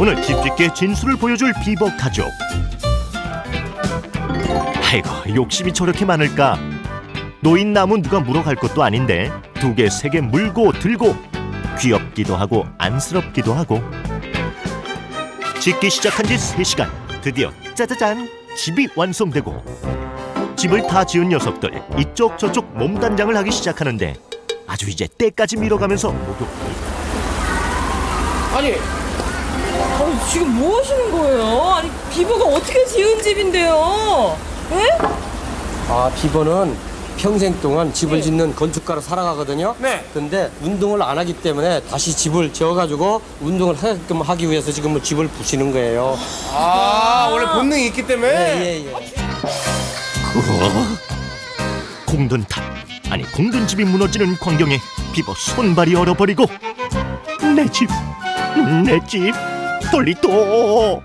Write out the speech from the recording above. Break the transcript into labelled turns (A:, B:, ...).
A: 오늘 집짓기의 진수를 보여줄 비버 가족. 아이고 욕심이 저렇게 많을까? 노인 나무 누가 물어갈 것도 아닌데 두 개 세 개 물고 들고 귀엽기도 하고 안쓰럽기도 하고 짓기 시작한 지 3시간 드디어 짜자잔 집이 완성되고 집을 다 지은 녀석들 이쪽 저쪽 몸단장을 하기 시작하는데 아주 이제 때까지 밀어가면서 목욕
B: 아니, 아니 지금 뭐 하시는 거예요? 아니 비버가 어떻게 지은 집인데요? 예?
C: 아 비버는 평생 동안 집을
B: 네.
C: 짓는 건축가로 살아가거든요.
D: 네.
C: 근데 운동을 안 하기 때문에 다시 집을 지어가지고 운동을 하게끔 하기 위해서 지금 집을 부시는 거예요.
D: 아, 원래 본능이 있기 때문에.
C: 예, 예.
A: 공든 탑 아니 공든 집이 무너지는 광경에 비버 손발이 얼어버리고 내 집 내 집 돌리또